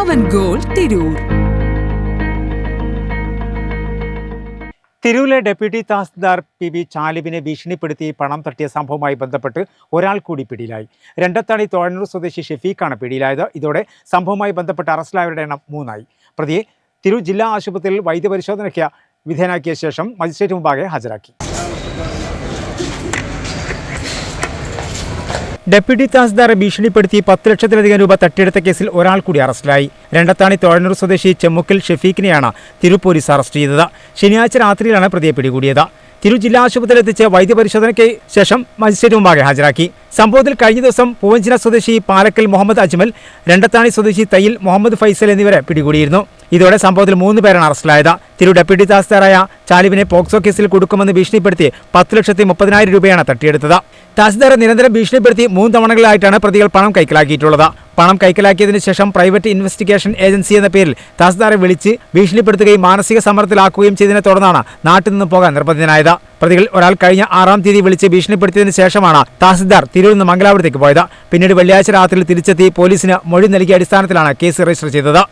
പവൻ ഗോൾ തിരൂർ. തിരൂരിലെ deputy tahsildar P V ചാലിബിനെ ഭീഷണിപ്പെടുത്തി പണം തട്ടിയ സംഭവവുമായി ബന്ധപ്പെട്ട് ഒരാൾ കൂടി പിടിയിലായി. രണ്ടത്താണി തോഴന്നൂർ സ്വദേശി ഷെഫീഖാണ് പിടിയിലായത്. ഇതോടെ സംഭവവുമായി ബന്ധപ്പെട്ട് അറസ്റ്റിലായവരുടെ എണ്ണം മൂന്നായി. പ്രതിയെ തിരൂർ ജില്ലാ ആശുപത്രിയിൽ വൈദ്യപരിശോധനയ്ക്ക് വിധേയനാക്കിയ ശേഷം മജിസ്ട്രേറ്റ് മുമ്പാകെ ഹാജരാക്കി. ഡെപ്യൂട്ടി തഹസിൽദാറെ ഭീഷണിപ്പെടുത്തി പത്ത് ലക്ഷത്തിലധികം രൂപ തട്ടിയെടുത്ത കേസിൽ ഒരാൾ കൂടി അറസ്റ്റിലായി. രണ്ടത്താണി തോഴന്നൂർ സ്വദേശി ചെമ്മുക്കിൽ ഷെഫീഖിനെയാണ് തിരു പോലീസ് അറസ്റ്റ് ചെയ്തത്. ശനിയാഴ്ച രാത്രിയിലാണ് പ്രതിയെ പിടികൂടിയത്. തിരു ജില്ലാ ആശുപത്രിയിൽ എത്തിച്ച് വൈദ്യപരിശോധനയ്ക്ക് ശേഷം മജിസ്ട്രേറ്റ് മുമ്പാകെ ഹാജരാക്കി. സംഭവത്തിൽ കഴിഞ്ഞ ദിവസം പൂവഞ്ചിന സ്വദേശി പാലക്കൽ മുഹമ്മദ് അജ്മൽ രണ്ടത്താണി സ്വദേശി തയ്യിൽ മുഹമ്മദ് ഫൈസൽ എന്നിവരെ പിടികൂടിയിരുന്നു. ഇതോടെ സംഭവത്തിൽ മൂന്ന് പേരാണ് അറസ്റ്റിലായത്. തിരു ഡെപ്യൂട്ടി തഹസിൽദാറായ ചാലിവിനെ പോക്സോ കേസിൽ കൊടുക്കുമെന്ന് ഭീഷണിപ്പെടുത്തി പത്ത് ലക്ഷത്തി മുപ്പതിനായിരം രൂപയാണ് തട്ടിയെടുത്തത്. തഹസിൽദാറെ നിരന്തരം ഭീഷണിപ്പെടുത്തി മൂന്ന് തവണകളായിട്ടാണ് പ്രതികൾ പണം കൈക്കലാക്കിയിട്ടുള്ളത്. പണം കൈക്കലാക്കിയതിനു ശേഷം പ്രൈവറ്റ് ഇൻവെസ്റ്റിഗേഷൻ ഏജൻസി എന്ന പേരിൽ തഹസിൽദാറെ വിളിച്ച് ഭീഷണിപ്പെടുത്തുകയും മാനസിക സമ്മർദ്ദത്തിലാക്കുകയും ചെയ്തതിനെ തുടർന്നാണ് നാട്ടിൽ നിന്ന് പോകാൻ നിർബന്ധിതനായത്. പ്രതികൾ ഒരാൾ കഴിഞ്ഞ ആറാം തീയതി വിളിച്ച് ഭീഷണിപ്പെടുത്തിയതിനു ശേഷമാണ് തഹസിൽദാർ തിരൂരിൽ നിന്ന് മംഗലാപുരത്തേക്ക് പോയത്. പിന്നീട് വെള്ളിയാഴ്ച രാത്രിയിൽ തിരിച്ചെത്തി പോലീസിന് മൊഴി നൽകിയ അടിസ്ഥാനത്തിലാണ് കേസ് രജിസ്റ്റർ ചെയ്തത്.